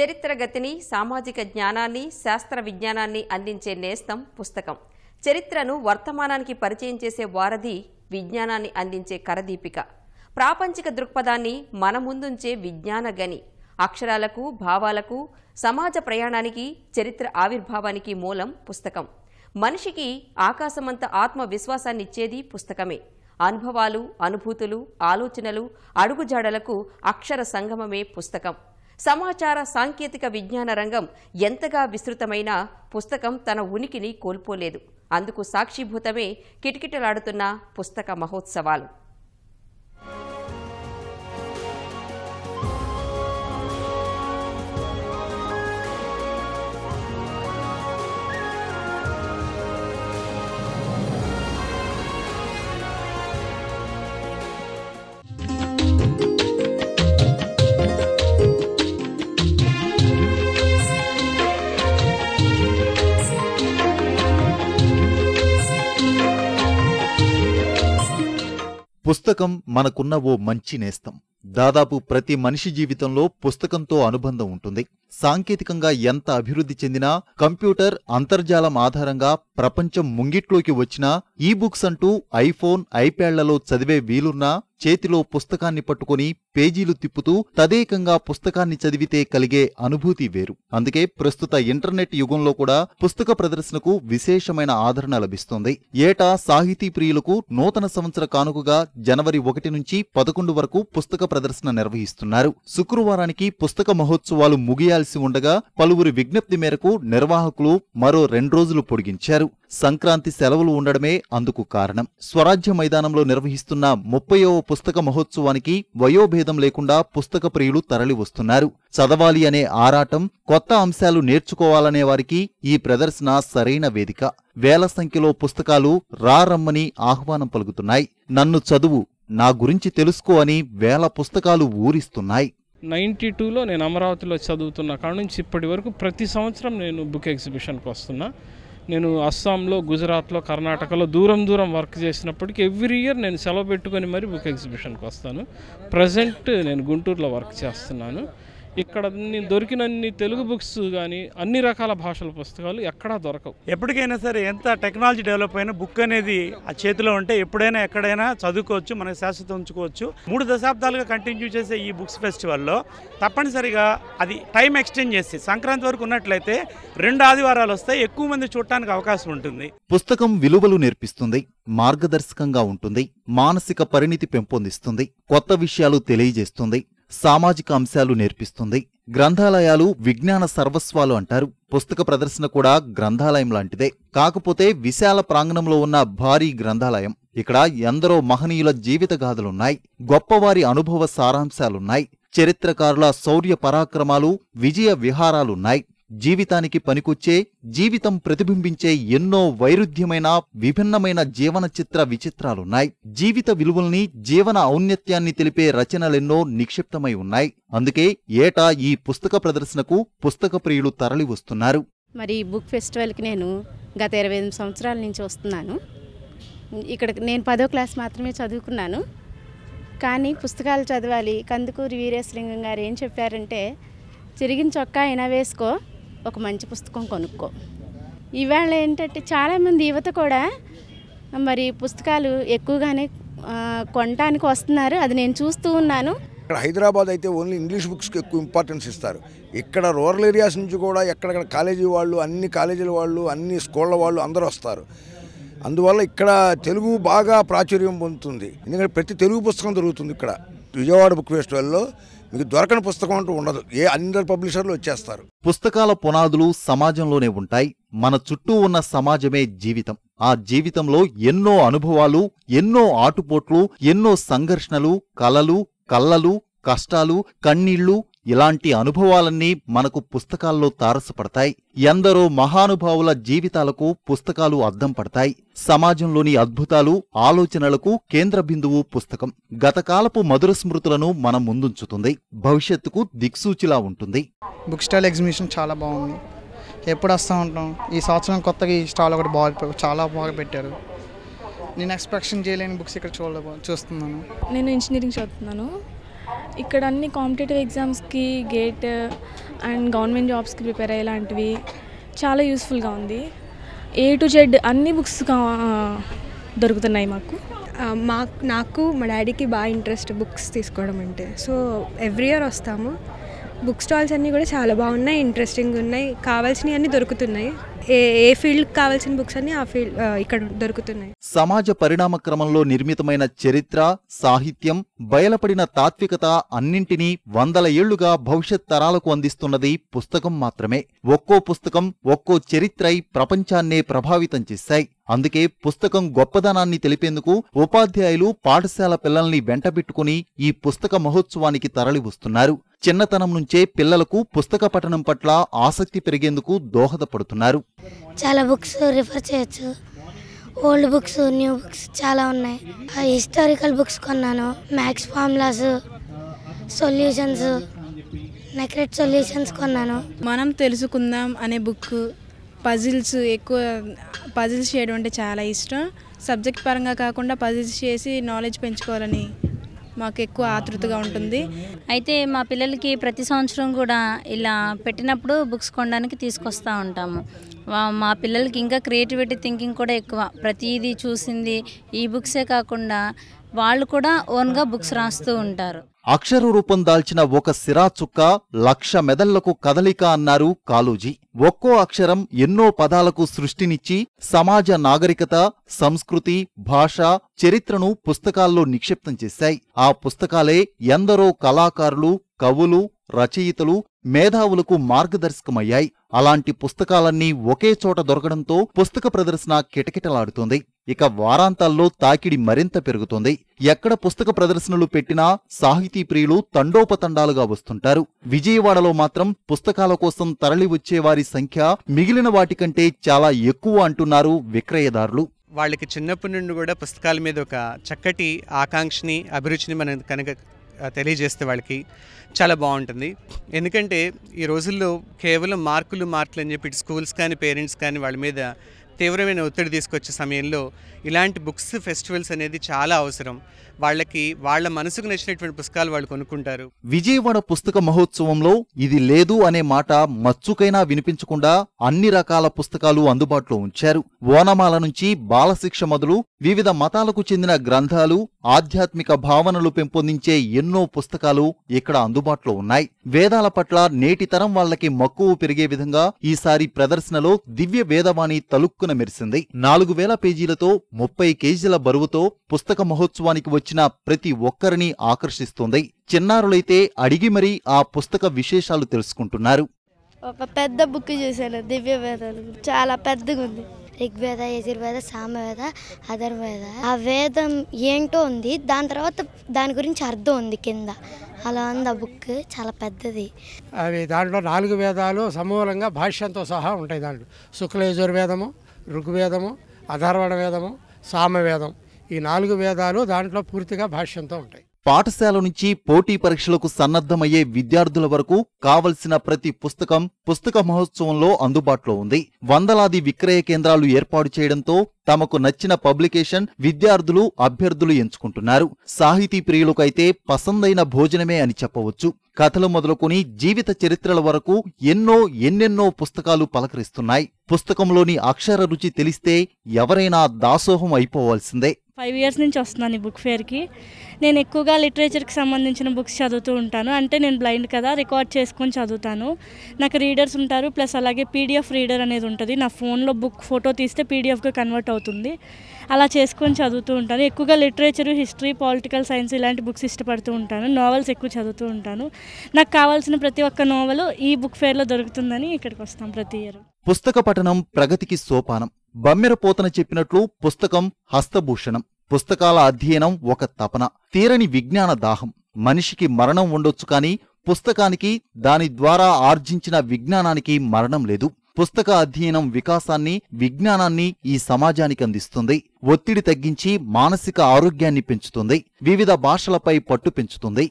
చరిత్ర గతిని సామాజిక జ్ఞానాన్ని శాస్త్ర విజ్ఞానాన్ని అందించే నేస్తం పుస్తకం. చరిత్రను వర్తమానానికి పరిచయం చేసే వారధి విజ్ఞానాన్ని అందించే కరదీపిక. ప్రాపంచిక దృక్పథాన్ని మన ముందుంచే విజ్ఞాన గని. అక్షరాలకు భావాలకు సమాజ ప్రయాణానికి చరిత్ర ఆవిర్భావానికి మూలం పుస్తకం. మనిషికి ఆకాశమంత ఆత్మవిశ్వాసాన్నిచ్చేది పుస్తకమే. అనుభవాలు అనుభూతులు ఆలోచనలు అడుగుజాడలకు అక్షర సంగమమే పుస్తకం. సమాచార సాంకేతిక విజ్ఞాన రంగం ఎంతగా విస్తృతమైనా పుస్తకం తన ఉనికిని కోల్పోలేదు. అందుకు సాక్షిభూతమే కిటకిటలాడుతున్న పుస్తక మహోత్సవాలు. 不 పుస్తకం మనకున్న ఓ మంచి నేస్తం. దాదాపు ప్రతి మనిషి జీవితంలో పుస్తకంతో అనుబంధం ఉంటుంది. సాంకేతికంగా ఎంత అభివృద్ధి చెందినా కంప్యూటర్ అంతర్జాలం ఆధారంగా ప్రపంచం ముంగిట్లోకి వచ్చినా ఈ బుక్స్ అంటూ ఐఫోన్ ఐప్యాడ్లలో చదివే వీలున్నా చేతిలో పుస్తకాన్ని పట్టుకుని పేజీలు తిప్పుతూ తదేకంగా పుస్తకాన్ని చదివితే కలిగే అనుభూతి వేరు. అందుకే ప్రస్తుత ఇంటర్నెట్ యుగంలో కూడా పుస్తక ప్రదర్శనకు విశేషమైన ఆదరణ లభిస్తోంది. ఏటా సాహితీ ప్రియులకు నూతన సంవత్సర కానుకగా జనవరి ఒకటి నుంచి పదకొండు వరకు పుస్తక ప్రదర్శన నిర్వహిస్తున్నారు. శుక్రవారానికి పుస్తక మహోత్సవాలు ముగియాల్సి ఉండగా పలువురి విజ్ఞప్తి మేరకు నిర్వాహకులు మరో రెండు రోజులు పొడిగించారు. సంక్రాంతి సెలవులు ఉండడమే అందుకు కారణం. స్వరాజ్య మైదానంలో నిర్వహిస్తున్న ముప్పయవ పుస్తక మహోత్సవానికి వయోభేదం లేకుండా పుస్తక ప్రియులు తరలివస్తున్నారు. చదవాలి అనే ఆరాటం కొత్త అంశాలు నేర్చుకోవాలనే వారికి ఈ ప్రదర్శన సరైన వేదిక. వేల సంఖ్యలో పుస్తకాలు రారమ్మని ఆహ్వానం పలుకుతున్నాయి. నన్ను చదువు నా గురించి తెలుసుకో అని వేల పుస్తకాలు ఊరిస్తున్నాయి. నైంటీ టూలో నేను అమరావతిలో చదువుతున్న కాడ నుంచి ఇప్పటి వరకు ప్రతి సంవత్సరం నేను బుక్ ఎగ్జిబిషన్కి వస్తున్నా. నేను అస్సాంలో గుజరాత్లో కర్ణాటకలో దూరం దూరం వర్క్ చేసినప్పటికీ ఎవ్రీ ఇయర్ నేను సెలవు పెట్టుకొని మరీ బుక్ ఎగ్జిబిషన్కి వస్తాను. ప్రజెంట్ నేను గుంటూరులో వర్క్ చేస్తున్నాను. ఇక్కడ నేను దొరికినన్ని తెలుగు బుక్స్ కానీ అన్ని రకాల భాషల పుస్తకాలు ఎక్కడా దొరకవు. ఎప్పటికైనా సరే ఎంత టెక్నాలజీ డెవలప్ అయినా బుక్ అనేది ఆ చేతిలో ఉంటే ఎప్పుడైనా ఎక్కడైనా చదువుకోవచ్చు మనకి శాశ్వతం ఉంచుకోవచ్చు. మూడు దశాబ్దాలుగా కంటిన్యూ చేసే ఈ బుక్స్ ఫెస్టివల్లో తప్పనిసరిగా అది టైం ఎక్స్టెండ్ చేసి సంక్రాంతి వరకు ఉన్నట్లయితే రెండు ఆదివారాలు వస్తాయి ఎక్కువ మంది చూడటానికి అవకాశం ఉంటుంది. పుస్తకం విలువలు నేర్పిస్తుంది మార్గదర్శకంగా ఉంటుంది మానసిక పరిణితి పెంపొందిస్తుంది కొత్త విషయాలు తెలియజేస్తుంది సామాజిక అంశాలు నేర్పిస్తుంది. గ్రంథాలయాలు విజ్ఞాన సర్వస్వాలు అంటారు. పుస్తక ప్రదర్శన కూడా గ్రంథాలయం లాంటిదే. కాకపోతే విశాల ప్రాంగణంలో ఉన్న భారీ గ్రంథాలయం. ఇక్కడ ఎందరో మహనీయుల జీవిత గాథలున్నాయి. గొప్పవారి అనుభవ సారాంశాలున్నాయి. చరిత్రకారుల శౌర్య పరాక్రమాలు విజయ విహారాలున్నాయి. జీవితానికి పనికొచ్చే జీవితం ప్రతిబింబించే ఎన్నో వైరుధ్యమైన విభిన్నమైన జీవన చిత్ర విచిత్రాలున్నాయి. జీవిత విలువల్ని జీవన ఔన్నత్యాన్ని తెలిపే రచనలెన్నో నిక్షిప్తమై ఉన్నాయి. అందుకే ఏటా ఈ పుస్తక ప్రదర్శనకు పుస్తక ప్రియులు తరలి వస్తున్నారు. మరి ఈ బుక్ ఫెస్టివల్కి నేను గత ఇరవై ఎనిమిది సంవత్సరాల నుంచి వస్తున్నాను. ఇక్కడ నేను పదో క్లాస్ మాత్రమే చదువుకున్నాను. కానీ పుస్తకాలు చదవాలి. కందుకూరి వీరేశలింగం గారు ఏం చెప్పారంటే చిరిగిన చొక్కా అయినా వేసుకో ఒక మంచి పుస్తకం కొనుక్కో. ఇవాళ ఏంటంటే చాలామంది యువత కూడా మరి పుస్తకాలు ఎక్కువగానే కొనటానికి వస్తున్నారు. అది నేను చూస్తూ ఉన్నాను. ఇక్కడ హైదరాబాద్ అయితే ఓన్లీ ఇంగ్లీష్ బుక్స్కి ఎక్కువ ఇంపార్టెన్స్ ఇస్తారు. ఇక్కడ రూరల్ ఏరియాస్ నుంచి కూడా ఎక్కడెక్కడ కాలేజీ వాళ్ళు అన్ని కాలేజీల వాళ్ళు అన్ని స్కూళ్ళ వాళ్ళు అందరూ వస్తారు. అందువల్ల ఇక్కడ తెలుగు బాగా ప్రాచుర్యం పొందుతుంది. ఎందుకంటే ప్రతి తెలుగు పుస్తకం దొరుకుతుంది ఇక్కడ. విజయవాడ బుక్ ఫెస్టివల్లో మీకు దొరకని పుస్తకం అంటూ ఉండదు. ఏ అందరు పబ్లిషర్లు వచ్చేస్తారు. పుస్తకాల పునాదులు సమాజంలోనే ఉంటాయి. మన చుట్టూ ఉన్న సమాజమే జీవితం. ఆ జీవితంలో ఎన్నో అనుభవాలు ఎన్నో ఆటుపోట్లు ఎన్నో సంఘర్షణలు కలలు కల్లలు కష్టాలు కన్నీళ్ళు ఇలాంటి అనుభవాలన్నీ మనకు పుస్తకాల్లో తారసపడతాయి. ఎందరో మహానుభావుల జీవితాలకు పుస్తకాలు అద్దం పడతాయి. సమాజంలోని అద్భుతాలు ఆలోచనలకు కేంద్ర బిందువు పుస్తకం. గతకాలపు మధుర స్మృతులను మన ముందుంచుతుంది. భవిష్యత్తుకు దిక్సూచిలా ఉంటుంది. బుక్ స్టాల్ ఎగ్జిబిషన్ చాలా బాగుంది. ఎప్పుడు వస్తూ ఉంటాం? ఈ సంవత్సరం కొత్తగా ఈ స్టాల్ ఒకటి బాగా చాలా బాగా పెట్టారు. నేను ఎక్స్పెక్షన్ చేయలేని బుక్స్ ఇక్కడ చూడ చూస్తున్నాను. నేను ఇంజనీరింగ్ చదువుతున్నాను. ఇక్కడ అన్ని కాంపిటేటివ్ ఎగ్జామ్స్కి గేట్ అండ్ గవర్నమెంట్ జాబ్స్కి ప్రిపేర్ అయ్యేలాంటివి చాలా యూస్ఫుల్గా ఉంది. ఏ టు జెడ్ అన్ని బుక్స్ దొరుకుతున్నాయి మాకు. మా నాకు మా డాడీకి బాగా ఇంట్రెస్ట్ బుక్స్ తీసుకోవడం అంటే. సో ఎవ్రీ ఇయర్ వస్తాము. బుక్ స్టాల్స్ అన్నీ కూడా చాలా బాగున్నాయి ఇంట్రెస్టింగ్ ఉన్నాయి. కావాల్సినవి అన్నీ దొరుకుతున్నాయి. ఏ ఏ కావాల్సిన బుక్స్ అన్ని ఆ ఫీల్డ్ ఇక్కడ దొరుకుతున్నాయి. సమాజ పరిణామ క్రమంలో నిర్మితమైన చరిత్ర సాహిత్యం బయలపడిన తాత్వికత అన్నింటినీ వందల ఏళ్ళుగా భవిష్యత్ తరాలకు అందిస్తున్నది పుస్తకం మాత్రమే. ఒక్కో పుస్తకం ఒక్కో చరిత్రై ప్రపంచాన్నే ప్రభావితం చేశాయి. అందుకే పుస్తకం గొప్పదనాన్ని తెలిపేందుకు ఉపాధ్యాయులు పాఠశాల పిల్లల్ని వెంటబెట్టుకుని ఈ పుస్తక మహోత్సవానికి తరలివస్తున్నారు. చిన్నతనం నుంచే పిల్లలకు పుస్తక పఠనం పట్ల ఆసక్తి పెరిగేందుకు దోహదపడుతున్నారు. చాలా బుక్స్ రిఫర్ చేయొచ్చు. ఓల్డ్ బుక్స్ న్యూ బుక్స్ చాలా ఉన్నాయి. హిస్టారికల్ బుక్స్ కొన్నాను. మ్యాథ్స్ ఫార్ములాస్ సొల్యూషన్స్ నెక్రెట్ సొల్యూషన్స్ కొన్నాను. మనం తెలుసుకుందాం అనే బుక్ పజిల్స్ ఎక్కువ పజిల్స్ చేయడం అంటే చాలా ఇష్టం. సబ్జెక్ట్ పరంగా కాకుండా పజిల్స్ చేసి నాలెడ్జ్ పెంచుకోవాలని మాకు ఎక్కువ ఆతృతగా ఉంటుంది. అయితే మా పిల్లలకి ప్రతి సంవత్సరం కూడా ఇలా పెట్టినప్పుడు బుక్స్ కొనడానికి తీసుకొస్తూ ఉంటాము. మా పిల్లలకి ఇంకా క్రియేటివిటీ థింకింగ్ కూడా ఎక్కువ. ప్రతిదీ చూసింది ఈ బుక్సే కాకుండా వాళ్ళు కూడా ఓన్గా బుక్స్ రాస్తూ ఉంటారు. అక్షర రూపం దాల్చిన ఒక సిరా చుక్క లక్ష మెదళ్ళకు కదలిక అన్నారు కాలూజీ ఒక్కో అక్షరం ఎన్నో పదాలకు సృష్టినిచ్చి సమాజ నాగరికత సంస్కృతి భాష చరిత్రను పుస్తకాల్లో నిక్షిప్తం చేశాయి. ఆ పుస్తకాలే ఎందరో కళాకారులు కవులు రచయితలు మేధావులకు మార్గదర్శకమయ్యాయి. అలాంటి పుస్తకాలన్నీ ఒకే చోట దొరకడంతో పుస్తక ప్రదర్శన కిటకిటలాడుతోంది. ఇక వారాంతాల్లో తాకిడి మరింత పెరుగుతోంది. ఎక్కడ పుస్తక ప్రదర్శనలు పెట్టినా సాహితీ ప్రియులు తండోపతండాలుగా వస్తుంటారు. విజయవాడలో మాత్రం పుస్తకాల కోసం తరలి వచ్చేవారి సంఖ్య మిగిలిన వాటికంటే చాలా ఎక్కువ అంటున్నారు విక్రయదారులు. వాళ్ళకి చిన్నప్పటి నుండి కూడా పుస్తకాల మీద ఒక చక్కటి ఆకాంక్షని అభిరుచిని మనం కనుక తెలియజేస్తే వాళ్ళకి చాలా బాగుంటుంది. ఎందుకంటే ఈ రోజుల్లో కేవలం మార్కులు మార్కులు అని చెప్పి స్కూల్స్ కానీ పేరెంట్స్ కానీ వాళ్ళ మీద తీవ్రమైన ఒత్తిడి తీసుకొచ్చే సమయంలో ఇలాంటి బుక్స్ ఫెస్టివల్స్ అనేది చాలా అవసరం. వాళ్ళకి వాళ్ళ మనసుకు నచ్చినటువంటి పుస్తకాలు వాళ్ళు కొనుక్కుంటారు. విజయవాడ పుస్తక మహోత్సవంలో ఇది లేదు అనే మాట మచ్చుకైనా వినిపించకుండా అన్ని రకాల పుస్తకాలు అందుబాటులో ఉంచారు. ఓనమాల నుంచి బాలశిక్ష మొదలు వివిధ మతాలకు చెందిన గ్రంథాలు ఆధ్యాత్మిక భావనలు పెంపొందించే ఎన్నో పుస్తకాలు ఇక్కడ అందుబాటులో ఉన్నాయి. వేదాల పట్ల నేటి తరం వాళ్ళకి మక్కువ పెరిగే విధంగా ఈసారి ప్రదర్శనలో దివ్య వేదవాణి తలుక్కున మెరిసింది. నాలుగు వేల పేజీలతో ముప్పై కేజీల బరువుతో పుస్తక మహోత్సవానికి వచ్చిన ప్రతి ఒక్కరిని ఆకర్షిస్తోంది. చిన్నారులైతే అడిగి మరీ ఆ పుస్తక విశేషాలు తెలుసుకుంటున్నారు. ఒక పెద్ద బుక్ చూశాను దివ్య వేదాలు. చాలా పెద్దగా ఉంది ఋగ్వేద యజుర్వేద సామవేద అధర్వేద. ఆ వేదం ఏంటో ఉంది. దాని తర్వాత దాని గురించి అర్థం ఉంది కింద. అలా ఉంది ఆ బుక్. చాలా పెద్దది. అవి దాంట్లో నాలుగు వేదాలు సమూలంగా భాష్యంతో సహా ఉంటాయి దాంట్లో. శుక్లయజుర్వేదము ఋగ్వేదము అధర్వణ వేదము సామవేదం. ఈ నాలుగు వేదాలు దాంట్లో పూర్తిగా భాష్యంతో ఉంటాయి. పాఠశాల నుంచి పోటీ పరీక్షలకు సన్నద్ధమయ్యే విద్యార్థుల వరకు కావలసిన ప్రతి పుస్తకం పుస్తక మహోత్సవంలో అందుబాటులో ఉంది. వందలాది విక్రయ కేంద్రాలు ఏర్పాటు చేయడంతో తమకు నచ్చిన పబ్లికేషన్ విద్యార్థులు అభ్యర్థులు ఎంచుకుంటున్నారు. సాహితీ ప్రియులకైతే పసందైన భోజనమే అని చెప్పవచ్చు. కథలు మొదలుకొని జీవిత చరిత్రల వరకు ఎన్నో ఎన్నెన్నో పుస్తకాలు పలకరిస్తున్నాయి. పుస్తకంలోని అక్షర రుచి తెలిస్తే ఎవరైనా దాసోహం అయిపోవాల్సిందే. ఫైవ్ ఇయర్స్ నుంచి వస్తున్నాను ఈ బుక్ ఫేర్కి. నేను ఎక్కువగా లిటరేచర్కి సంబంధించిన బుక్స్ చదువుతూ ఉంటాను. అంటే నేను బ్లైండ్ కదా రికార్డ్ చేసుకొని చదువుతాను. నాకు రీడర్స్ ఉంటారు ప్లస్ అలాగే పీడిఎఫ్ రీడర్ అనేది ఉంటుంది. నా ఫోన్లో బుక్ ఫోటో తీస్తే పీడిఎఫ్గా కన్వర్ట్ అవుతుంది. అలా చేసుకొని చదువుతూ ఉంటాను. ఎక్కువగా లిటరేచర్ హిస్టరీ పొలిటికల్ సైన్స్ ఇలాంటి బుక్స్ ఇష్టపడుతూ ఉంటాను. నావెల్స్ ఎక్కువ చదువుతూ ఉంటాను. నాకు కావాల్సిన ప్రతి ఒక్క నావెల్ ఈ బుక్ ఫేర్లో దొరుకుతుందని ఇక్కడికి వస్తాం ప్రతి ఇయర్. పుస్తక పఠనం ప్రగతికి సోపానం. బమ్మెరపోతన చెప్పినట్లు పుస్తకం హస్తభూషణం పుస్తకాల అధ్యయనం ఒక తపన. తీరని విజ్ఞాన దాహం. మనిషికి మరణం ఉండొచ్చు కాని పుస్తకానికి దాని ద్వారా ఆర్జించిన విజ్ఞానానికి మరణం లేదు. పుస్తక అధ్యయనం వికాసాన్ని విజ్ఞానాన్ని ఈ సమాజానికి అందిస్తుంది. ఒత్తిడి తగ్గించి మానసిక ఆరోగ్యాన్ని పెంచుతుంది. వివిధ భాషలపై పట్టు పెంచుతుంది.